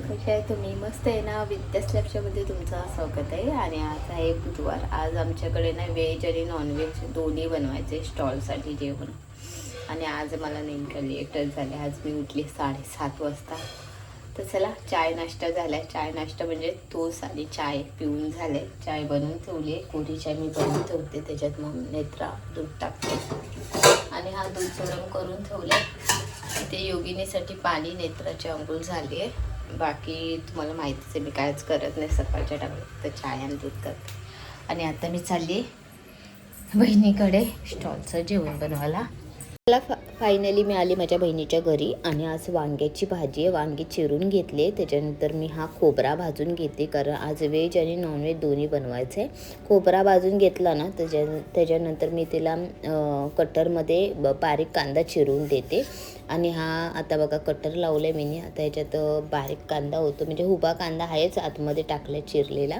कशी आहे तुम्ही? मस्त आहे ना? विद्या स्लॅबच्यामध्ये तुमचं स्वागत आहे. आणि आज आहे बुधवार. आज आमच्याकडे ना व्हेज आणि नॉनव्हेज दोन्ही बनवायचे स्टॉलसाठी जेवण. आणि आज मला नेमकं लेटच झाले आज मी उठली साडेसात वाजता. तर चला चाय नाश्ता झाला चाय नाश्ता म्हणजे तोस आणि चाय पिऊन झाले चाय बनवून ठेवली आहे कोरी चाय मी बनवून ठेवते. त्याच्यात मग नेत्रा दूध टाकते. आणि हा दूध गरम करून ठेवला आहे ते योगिनीसाठी पाणी नेत्राची अंघोळ झाली आहे बाकी तुम्हाला माहितीच आहे मी कायच करत नाही सकाळच्या टाकलं तर चाय आणि दूध करते. आणि आता मी चालली बहिणीकडे स्टॉलचं जेवण बनवायला. मला फा फायनली मी आली माझ्या बहिणीच्या घरी आणि आज वांग्याची भाजी आहे. वांगी चिरून घेतले त्याच्यानंतर मी हा खोबरा भाजून घेते कारण आज व्हेज आणि नॉनव्हेज दोन्ही बनवायचं आहे. खोबरा भाजून घेतला ना त्याच्या त्याच्यानंतर मी तिला कटरमध्ये ब- बारीक कांदा चिरून देते. आणि हा आता बघा कटर लावलं आहे मी आता ह्याच्यात बारीक कांदा होतो म्हणजे हुबा कांदा आहेच आतमध्ये टाकला चिरलेला.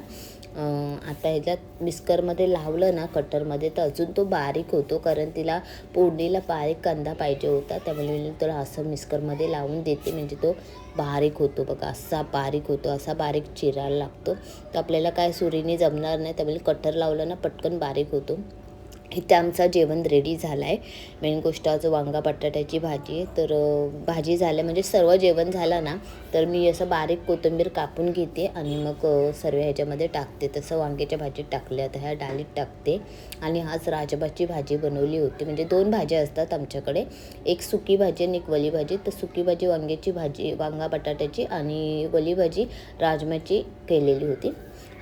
आता ह्याच्यात मिस्करमध्ये लावलं ना कटरमध्ये तर अजून तो बारीक होतो कारण तिला फोडणीला बारीक कांदा पाहिजे होता. त्यामुळे मी तर असं मिस्करमध्ये लावून देते. म्हणजे तो बारीक होतो बघा असा बारीक होतो असा बारीक चिरायला लागतो. तर आपल्याला काय सुरीने जमणार नाही. त्यामुळे कटर लावलं ना पटकन बारीक होतो. इथे आमचा जेवण रेडी झाला आहे मेन गोष्ट आज वांगा बटाट्याची भाजी तर भाजी झाल्या म्हणजे सर्व जेवण झालं ना तर मी असं बारीक कोथिंबीर कापून घेते आणि मग सर्व ह्याच्यामध्ये टाकते. तसं वांग्याच्या भाजीत टाकल्या आता ह्या डाळीत टाकते. आणि आज राजभाची भाजी बनवली होती. म्हणजे दोन भाज्या असतात आमच्याकडे. एक सुकी भाजी आणि एक वली भाजी. तर सुकी भाजी वांग्याची भाजी वांगा बटाट्याची आणि वली भाजी राजमाची केलेली होती.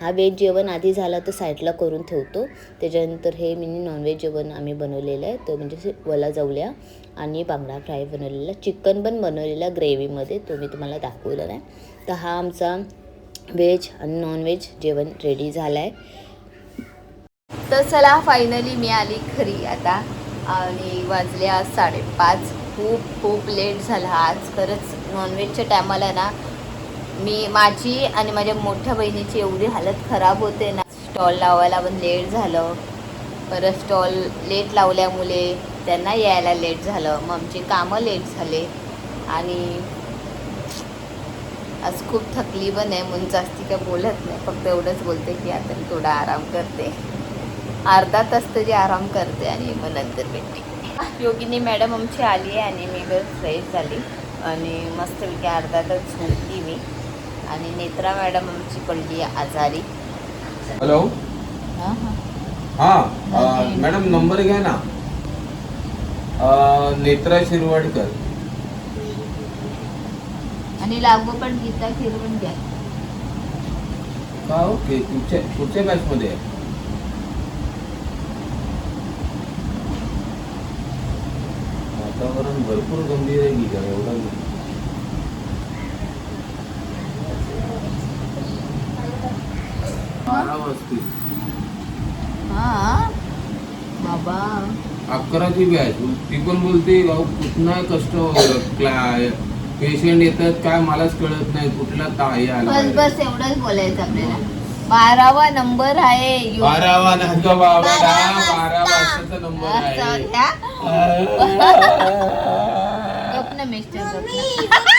हा व्हेज जेवण आधी झाला तर साईडला करून ठेवतो. त्याच्यानंतर हे मी नॉनव्हेज जेवण आम्ही बनवलेलं आहे. तो म्हणजे वला जवल्या आणि बांगडा फ्राय बनवलेला. चिकन पण बनवलेला ग्रेव्हीमध्ये. तो मी तुम्हाला दाखवलेला नाही. तर हा आमचा व्हेज आणि नॉनव्हेज जेवण रेडी झाला आहे तर चला फायनली मी आली खरी आता. आणि वाजले आज साडेपाच. खूप खूप लेट झाला. आज खरंच नॉनव्हेजच्या टायमाला ना मी माझी आणि माझ्या मोठ्या बहिणीची एवढी हालत खराब होते ना. स्टॉल लावायला पण लेट झालं. परत स्टॉल लेट लावल्यामुळे त्यांना यायला लेट झालं. मग आमची कामं लेट झाले. आणि आज खूप थकली पण आहे. म्हणून जास्ती काय बोलत नाही. फक्त एवढंच बोलते की आता मी थोडा आराम करते. अर्धा तास तरी आराम करते आणि मग नंतर भेटते. योगिनी मॅडम आमची आली आहे आणि मी बस फ्रेश झाली. आणि मस्तपैकी अर्धा तास झोपली मी. आणि नेत्रा मॅडम आमची पडली आजारी. हॅलो? हां हां. हा मॅडम नंबर घ्या ना. नेत्रा शिरवाडकर. आणि लागोपाठ गीता फिरवून घ्या. का ओके कुठच्या कुठच्या बॅच मध्ये आहे? वातावरण भरपूर गंभीर आहे की का एवढं वाजतील हां? बाबा. अकराची बॅच ती पण बोलते अहो कुठला कष्ट पेशंट येतात काय मलाच कळत नाही. कुठला ताई आला बस पाहिजे. बस एवढंच बोलायचं आपल्याला. बारावा नंबर आहे. यो- बारावा नंतर बाबा दहा बारा वर्षाचा नंबर असं आहे. द्या. गप ना मिस्टर गप ना.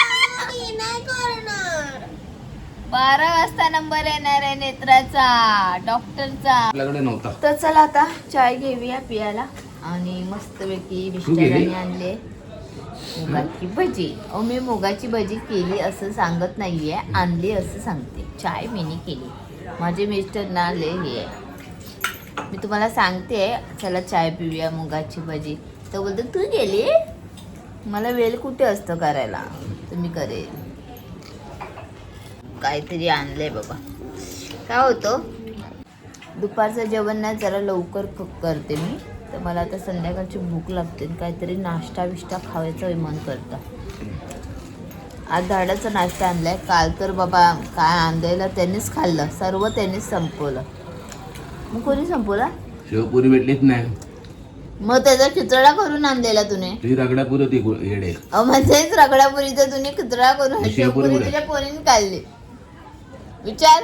बारा वाजता नंबर येणार आहे नेत्राचा डॉक्टरचा. आपल्याकडे नव्हता. तर चला आता चाय घेऊया पियाला. आणि मस्तपैकी मिस्टरांनी आणले मुगाची भजी. अहो मी मुगाची भजी केली असं सांगत नाहीये आणली असं सांगते. चाय मीनी केली. माझे मिस्टर ना आले हे. आहे मी तुम्हाला सांगते चला चाय पिऊया मुगाची भजी. तर बोलतो तू गेली? मला वेळ कुठे असतो करायला? तुम्ही करेल. काहीतरी आणलंय बाबा. काय होतं? दुपारचं जेवण ना जरा लवकर करते मी. तर मला आता संध्याकाळची भूक लागते काहीतरी नाश्ता बिष्टा खावायचं मन करतं. आज धाडाचा नाश्ता आणलाय. काल तर बाबा काय आणलेलं त्यांनीच खाल्लं. सर्व त्यांनीच संपवलं. मग कोणी संपवला? शिवपुरी भेटलीच नाही. मग त्याचा खिचडा करून आणलेला तुने. रगडापूर म्हणजेच रगडापुरीचा तुम्ही खिचडा करून शेवपुरी? तुझ्या पोरीने काढली विचार.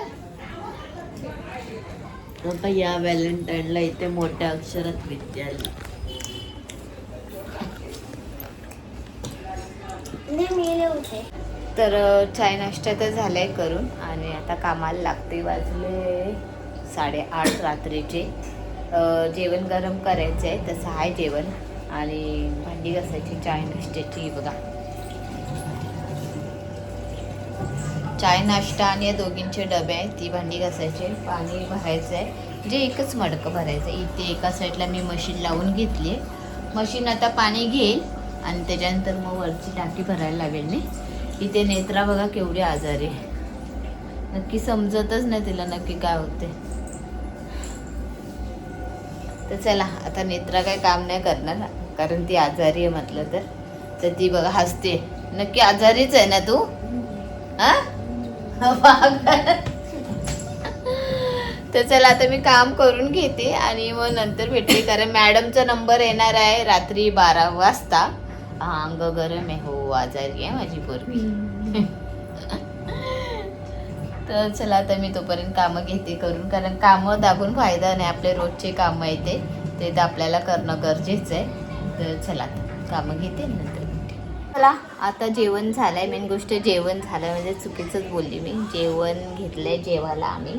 आता या व्हॅलेंटाईनला इथे मोठ्या अक्षरात विद्या तर चाय नाश्ता तर झालाय करून आणि आता कामाला लागते वाजले साडेआठ रात्रीचे. जेवण गरम करायचं आहे तसं आहे जेवण. आणि भांडी घासायची चाय नाश्त्याची बघा. चाय नाश्ता आणि या दोघींचे डबे आहेत. ती भांडी घासायचे पाणी भरायचं आहे. जे एकच मडकं भरायचं आहे. इथे एका साईडला मी मशीन लावून घेतली आहे. मशीन आता पाणी घेईल आणि त्याच्यानंतर मग वरची टाकी भरायला लागेल नाही इथे नेत्रा बघा केवढी आजारी आहे. नक्की समजतच नाही तिला नक्की काय होते तर चला आता नेत्रा काय काम नाही करणार कारण ती आजारी आहे म्हटलं तर. तर ती बघा हसते. नक्की आजारीच आहे ना तू? तर चला आता मी काम करून घेते आणि मग नंतर भेटते. कारण मॅडमचा नंबर येणार आहे रात्री बारा वाजता. अंग गरम आहे. हो आजारी आहे माझी पोरगी. तर चला आता मी तोपर्यंत कामं घेते करून. कारण कामं दाबून फायदा नाही. आपले रोजचे कामं येते. ते तर आपल्याला करणं गरजेचं आहे. तर चला कामं घेते नंतर चला आता जेवण झालंय. मेन गोष्ट जेवण झालंय. म्हणजे चुकीचंच बोलली मी. जेवण घेतलंय जेवायला आम्ही.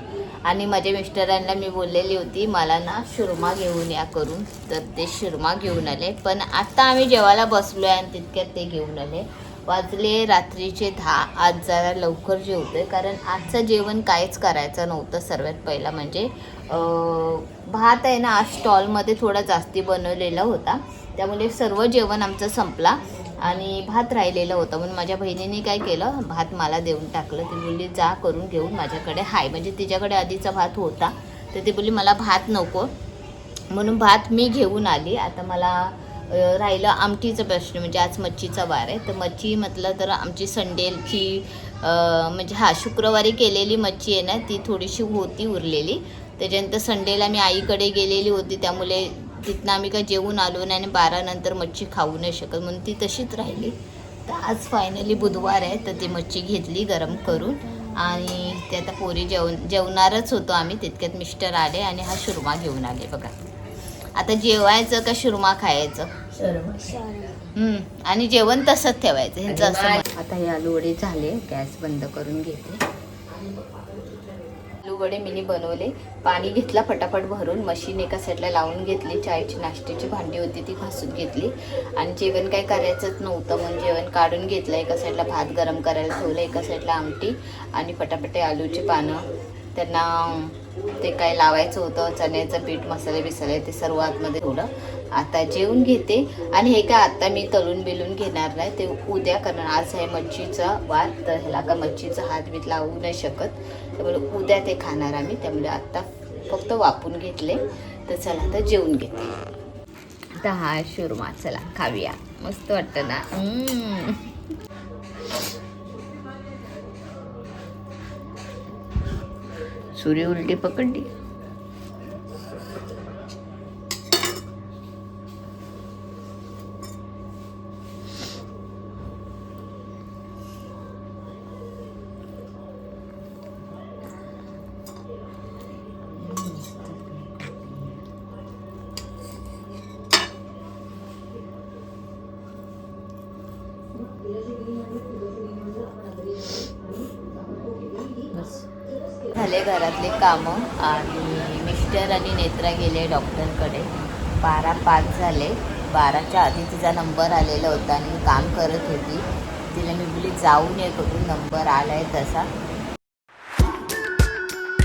आणि माझ्या मिस्टरांना मी बोललेली होती मला ना शुरमा घेऊन या करून. तर ते शुरमा घेऊन आले. पण आता आम्ही जेवायला बसलो आहे आणि तितक्यात ते घेऊन आले. वाजले रात्रीचे दहा. आज जरा लवकर जेवतोय. कारण आजचं जेवण काहीच करायचं नव्हतं सर्वात पहिला. म्हणजे भात आहे ना आज स्टॉलमध्ये थोडा जास्ती बनवलेला होता. त्यामुळे सर्व जेवण आमचं संपला. आणि भात राहिलेला होता म्हणून माझ्या बहिणीने काय केलं भात मला देऊन टाकलं. ती बोलली जा करून घेऊन माझ्याकडे हाय. म्हणजे तिच्याकडे आधीचा भात होता. तर ती बोलली मला भात नको. म्हणून भात मी घेऊन आली. आता मला राहिलं आमटीचं प्रश्न म्हणजे आज मच्छीचा वार आहे. तर मच्छी म्हटलं तर आमची संडेची म्हणजे हा शुक्रवारी केलेली मच्छी आहे ना ती थोडीशी होती उरलेली. त्याच्यानंतर संडेला मी आईकडे गेलेली होती. त्यामुळे तिथनं आम्ही काय जेवून आलो नाही आणि बारा नंतर मच्छी खाऊ नाही शकत म्हणून ती तशीच राहिली. तर आज फायनली बुधवार आहे तर ती मच्छी घेतली गरम करून. आणि ते आता पोरी जेवण जेवणारच होतो आम्ही तितक्यात मिस्टर आले आणि हा शुर्मा घेऊन आले बघा. आता जेवायचं का शुर्मा खायचं? आणि जेवण तसंच ठेवायचं ह्यांचं असं. आता हे आलू वडे झाले गॅस बंद करून घेते. वडे मिनी बनवले. पाणी घेतला फटाफट भरून मशीन एका साईडला लावून घेतली. चायची नाश्त्याची भांडी होती ती घासून घेतली. आणि जेवण काही करायचंच नव्हतं म्हणून जेवण काढून घेतलं. एका साईडला भात गरम करायला ठेवलं एका साईडला आमटी आणि पटापटे आलूची पानं. त्यांना ते काय लावायचं होतं चण्याचं पीठ मसाले बिसाले ते सर्व आतमध्ये थोडं आता जेवून घेते. आणि हे काय आता मी तळून बिलून घेणार नाही ते उद्या कारण आज आहे मच्छीचा वार तर ह्याला का मच्छीचा हात बीत लावू नाही शकत. त्यामुळे उद्या ते खाणार आम्ही त्यामुळे आत्ता फक्त वापून घेतले. तर चला आता जेवून घेते. आता हा शुरमा चला खाऊया. मस्त वाटतं ना. सूर्य उलटी पकडली. झाले घरातले कामं आणि मिस्टर आणि नेत्रा गेले डॉक्टरकडे. बारा पाच झाले. बाराच्या आधी तिचा नंबर आलेला होता आणि मी काम करत होती. तिला मी बोली जाऊन ये करून नंबर आला आहे तसा.